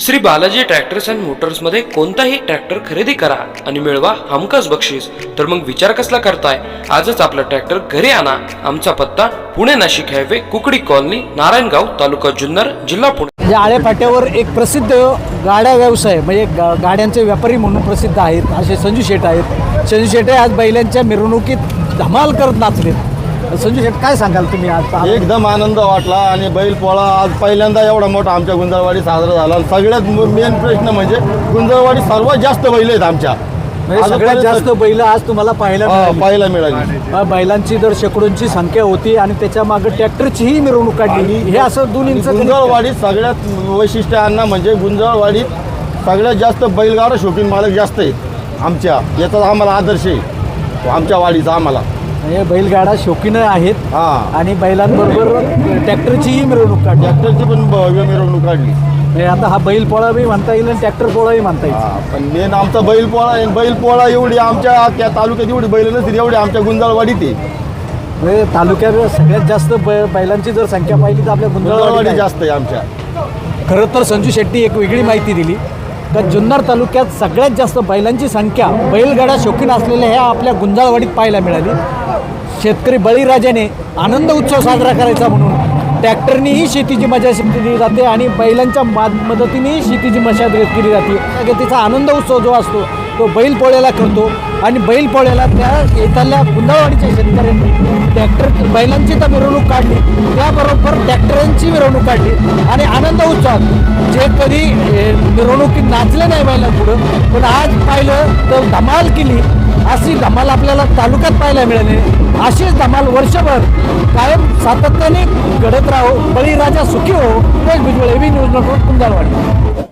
Shri Balaji tractors and मोटर्समध्ये कोणताही tractor खरेदी करा आणि मिळवा हमखास बक्षीस. तर मग विचार कसला करताय? आजच आपला ट्रॅक्टर घरी आणा. आमचा पत्ता पुणे नाशिक हायवे कुकडी कॉलनी नारायणगाव तालुका जुन्नर जिल्हा पुणे. या आळेपाट्यावर एक प्रसिद्ध गाड्या व्यवसाय म्हणजे गा गाड्यांचे व्यापारी म्हणून प्रसिद्ध आहेत असे संजू शेठ आहेत. संजू शेठ आज बैलांच्या मिरवणुकीत धमाल करत नाचलेत. संजू शेठ काय सांगाल तुम्ही आज? एकदम आनंद वाटला आणि बैल पोळा आज पहिल्यांदा एवढा मोठा आमच्या गुंजळवाडी साजरा झाला. आणि सगळ्यात मेन प्रश्न म्हणजे गुंजळवाडी सर्वात जास्त बैल आहेत आमच्या. म्हणजे सगळ्यात जास्त बैल आज तुम्हाला पाहायला मिळाली. पाहायला मिळाली. अ, बैलांची जर शेकडोंची संख्या होती आणि त्याच्यामागे ट्रॅक्टरचीही मिरवणूक काढली हे असं दोन्हींचं गुंजळवाडीत सगळ्यात वैशिष्ट्य अन्न म्हणजे गुंजळवाडीत सगळ्यात जास्त बैलगाडा शौकीन मालक जास्त आहेत आमच्या. याचा आम्हाला आदर्श आहे. आमच्या वाडीचा आम्हाला. म्हणजे बैलगाडा शौकीन आहेत. हा. आणि बैलांबरोबर ट्रॅक्टरचीही मिरवणूक काढली. ट्रॅक्टरची पण भव्य मिरवणूक काढली. म्हणजे आता हा बैल पोळाही म्हणता येईल आणि ट्रॅक्टर पोळाही म्हणता येईल. हा, पण मेन आमचा बैल पोळा आहे. बैल पोळा एवढी आमच्या त्या तालुक्यात एवढी बैल नसतील एवढी आमच्या गुंजळवाडीत आहे. म्हणजे तालुक्यात सगळ्यात जास्त बै- बैलांची जर संख्या पाहिली तर आपल्या गुंजळवाडी जास्त आहे आमच्या. खरं तर संजू शेट्टी एक वेगळी माहिती दिली. का जुन्नर तालुक्यात सगळ्यात जास्त बैलांची संख्या बैलगाडा शौकीन असलेल्या ह्या आपल्या गुंजाळवाडीत पाहायला मिळाली. शेतकरी बळीराजाने आनंद उत्सव साजरा करायचा म्हणून ट्रॅक्टरनीही शेतीची मजा केली जाते आणि बैलांच्या मा मदतीनेही शेतीची मशागत केली जाते. गतीचा आनंद उत्सव जो असतो तो बैल पोळ्याला करतो आणि बैल पोळ्याला त्या येथल्या गुंदावाडीच्या शेतकऱ्यांनी ट्रॅक्टर बैलांची तर मिरवणूक काढली त्याबरोबर ट्रॅक्टरांची मिरवणूक काढली आणि आनंद उत्सवात जे कधी मिरवणुकीत नाचले नाही बैलांपुढं पण आज पाहिलं तर धमाल केली. अशी धमाल आपल्याला तालुक्यात पाहायला मिळाली. अशीच धमाल वर्षभर कायम सातत्याने घडत राहो. बळीराजा सुखी हो. Umesh Bhujbal AB news network Kunjarwadi